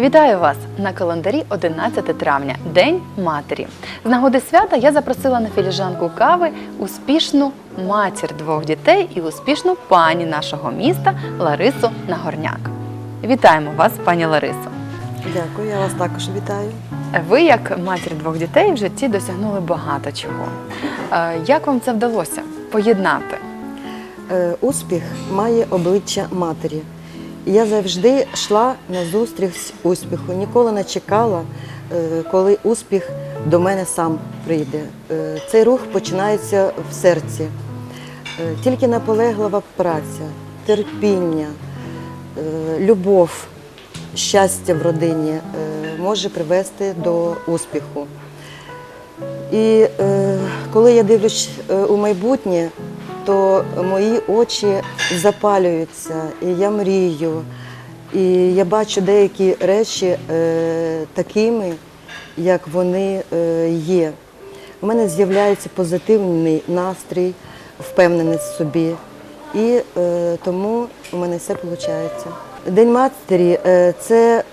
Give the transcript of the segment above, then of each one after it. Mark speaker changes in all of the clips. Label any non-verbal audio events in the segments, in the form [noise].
Speaker 1: Вітаю вас на календарі 11 травня, День матері. З нагоди свята я запросила на філіжанку кави успішну матір двох дітей і успішну пані нашого міста Ларису Нагорняк. Вітаємо вас, пані Ларисо.
Speaker 2: Дякую, я вас також вітаю.
Speaker 1: Ви, як матір двох дітей, в житті досягнули багато чого. Е, Як вам це вдалося поєднати?
Speaker 2: Е, Успіх має обличчя матері. Я завжди йшла на зустріч успіху, ніколи не чекала, е, коли успіх до мене сам прийде. Е, Цей рух починається в серці. Е, Тільки наполеглива праця, терпіння, любов, щастя в родині може привести до успіху. І коли я дивлюсь у майбутнє, то мої очі запалюються, і я мрію. І я бачу деякі речі е, такими, як вони е, є. У мене з'являється позитивний настрій, впевненість в собі. І е, тому у мене все виходить. День матері е, це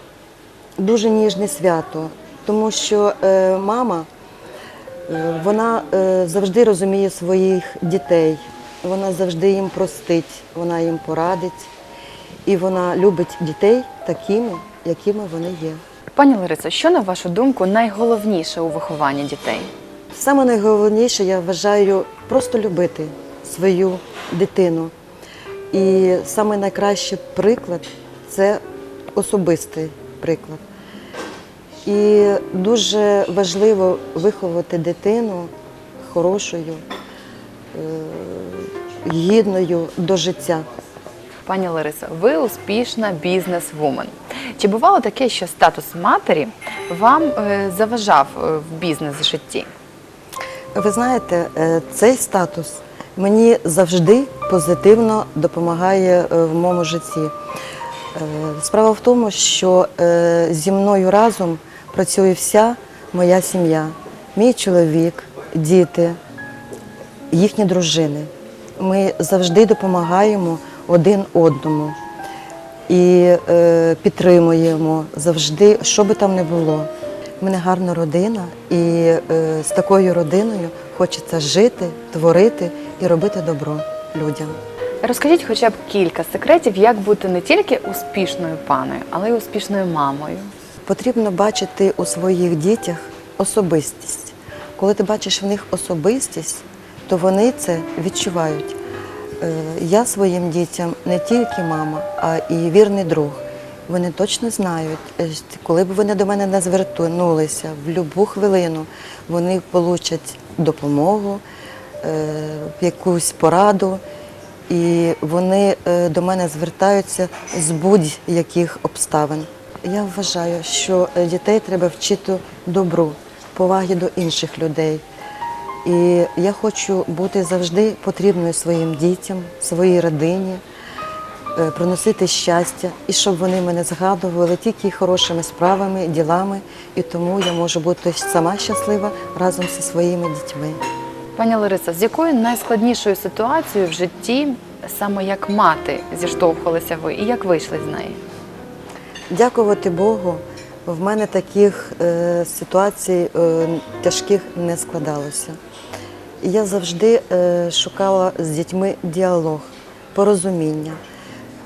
Speaker 2: дуже ніжне свято, тому що е, мама. Е, Вона е, завжди розуміє своїх дітей, вона завжди їм простить, вона їм порадить, і вона любить дітей такими, якими вони є.
Speaker 1: Пані Ларисо, що на вашу думку найголовніше у вихованні дітей?
Speaker 2: Саме найголовніше, я вважаю, просто любити свою дитину. І саме найкращий приклад це особистий приклад. І дуже важливо виховати дитину хорошою, е, гідною до життя.
Speaker 1: Пані Ларисо, ви успішна бізнес-вумен. Чи бувало таке, що статус матері вам е, заважав е, в бізнес-житті?
Speaker 2: Ви знаєте, е, цей статус мені завжди позитивно допомагає в моєму житті. Справа в тому, що зі мною разом працює вся моя сім'я, мій чоловік, діти, їхні дружини. Ми завжди допомагаємо один одному і е, підтримуємо завжди, що би там не було. У мене гарна родина, і е, з такою родиною хочеться жити, творити і робити добро людям.
Speaker 1: Розкажіть хоча б кілька секретів, як бути не тільки успішною паною, але й успішною мамою.
Speaker 2: Потрібно бачити у своїх дітях особистість. Коли ти бачиш в них особистість, то вони це відчувають. Е, Я своїм дітям не тільки мама, а і вірний друг. Вони точно знають, е, коли б вони до мене не звернулися в будь-яку хвилину, вони получать допомогу, е, якусь пораду, і вони до мене звертаються з будь-яких обставин. Я вважаю, що дітей треба вчити добру, поваги до інших людей. І я хочу бути завжди потрібною своїм дітям, своїй родині, е, приносити щастя, і щоб вони мене згадували тільки хорошими справами, ділами, і тому я можу бути сама щаслива разом зі своїми дітьми.
Speaker 1: Пані Лариса, з якою найскладнішою ситуацією в житті саме як мати зіштовхувалися ви і як вийшли з неї?
Speaker 2: Дякувати Богу, в мене таких е, ситуацій е, тяжких не складалося. Я завжди е, шукала з дітьми діалог, порозуміння,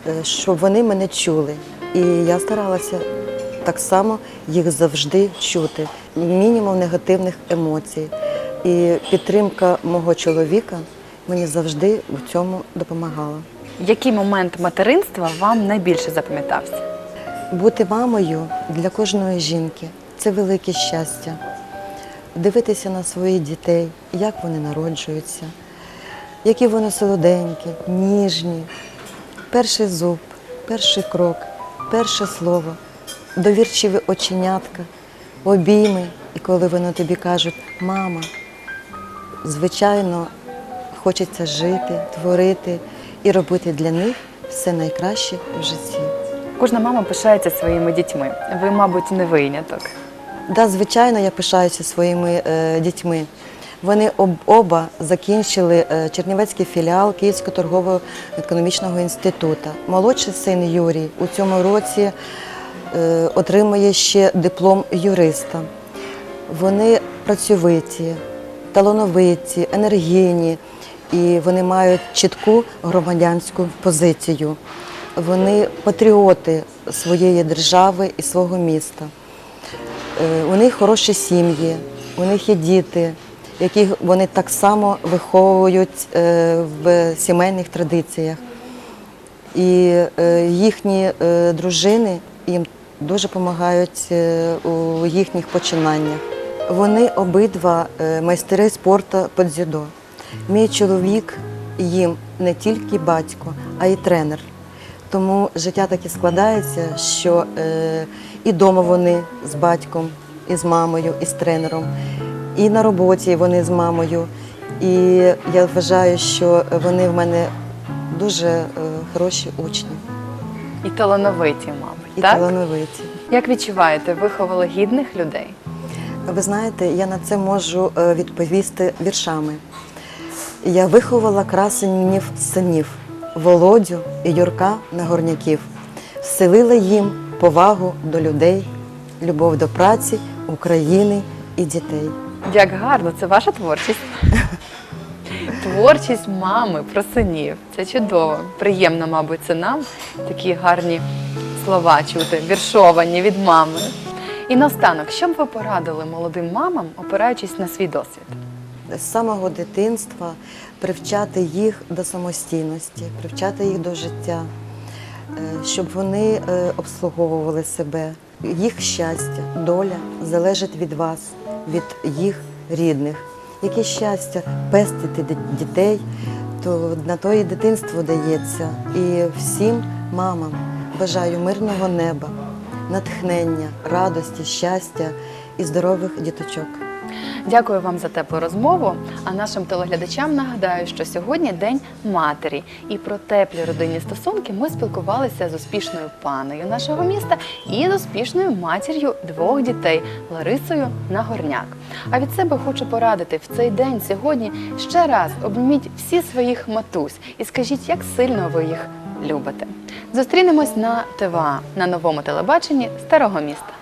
Speaker 2: е, щоб вони мене чули. І я старалася так само їх завжди чути. Мінімум негативних емоцій. І підтримка мого чоловіка мені завжди в цьому допомагала.
Speaker 1: Який момент материнства вам найбільше запам'ятався?
Speaker 2: Бути мамою для кожної жінки це велике щастя. Дивитися на своїх дітей, як вони народжуються, які вони солоденькі, ніжні. Перший зуб, перший крок, перше слово, довірчиві оченятка, обійми. І коли вони тобі кажуть мама, звичайно, хочеться жити, творити і робити для них все найкраще в житті.
Speaker 1: Кожна мама пишається своїми дітьми. Ви, мабуть, не виняток.
Speaker 2: Да, звичайно, я пишаюся своїми е, дітьми. Вони об, оба закінчили е, Чернівецький філіал Київського торгово-економічного інституту. Молодший син Юрій у цьому році е, отримує ще диплом юриста. Вони працьовиті, талановиті, енергійні, і вони мають чітку громадянську позицію. Вони патріоти своєї держави і свого міста. Е, У них хороші сім'ї, у них є діти, яких вони так само виховують е, в сімейних традиціях. І е, їхні дружини їм дуже допомагають у їхніх починаннях. Вони обидва майстри спорту по дзюдо. Мій чоловік їм не тільки батько, а й тренер. Тому життя так і складається, що е, і вдома вони з батьком, і з мамою, і з тренером, і на роботі вони з мамою. І я вважаю, що вони в мене дуже е, хороші учні
Speaker 1: І талановиті, мабуть,
Speaker 2: і
Speaker 1: так?
Speaker 2: талановиті.
Speaker 1: Як відчуваєте, виховали гідних людей?
Speaker 2: Ви знаєте, я на це можу е, відповісти віршами. Я виховала красенів синів, Володю і Юрка Нагорняків, вселила їм повагу до людей, любов до праці, України і дітей.
Speaker 1: Як гарно, це ваша творчість. [laughs] Творчість мами про синів. Це чудово. Приємно, мабуть, це нам такі гарні слова чути, віршовані від мами. І наостанок, що б ви порадили молодим мамам, опираючись на свій досвід?
Speaker 2: З самого дитинства привчати їх до самостійності, привчати їх до життя, е, щоб вони е, обслуговували себе. Їх щастя, доля залежить від вас, від їх рідних. Яке щастя пестити дітей, то на то і дитинство дається. І всім мамам бажаю мирного неба, натхнення, радості, щастя і здорових діточок.
Speaker 1: Дякую вам за теплу розмову. А нашим телеглядачам нагадаю, що сьогодні День матері, і про теплі родинні стосунки ми спілкувалися з успішною паною нашого міста і з успішною матір'ю двох дітей Ларисою Нагорняк. А від себе хочу порадити в цей день сьогодні ще раз обніміть всі своїх матусь і скажіть, як сильно ви їх любите. Зустрінемось на ТВА на новому телебаченні старого міста.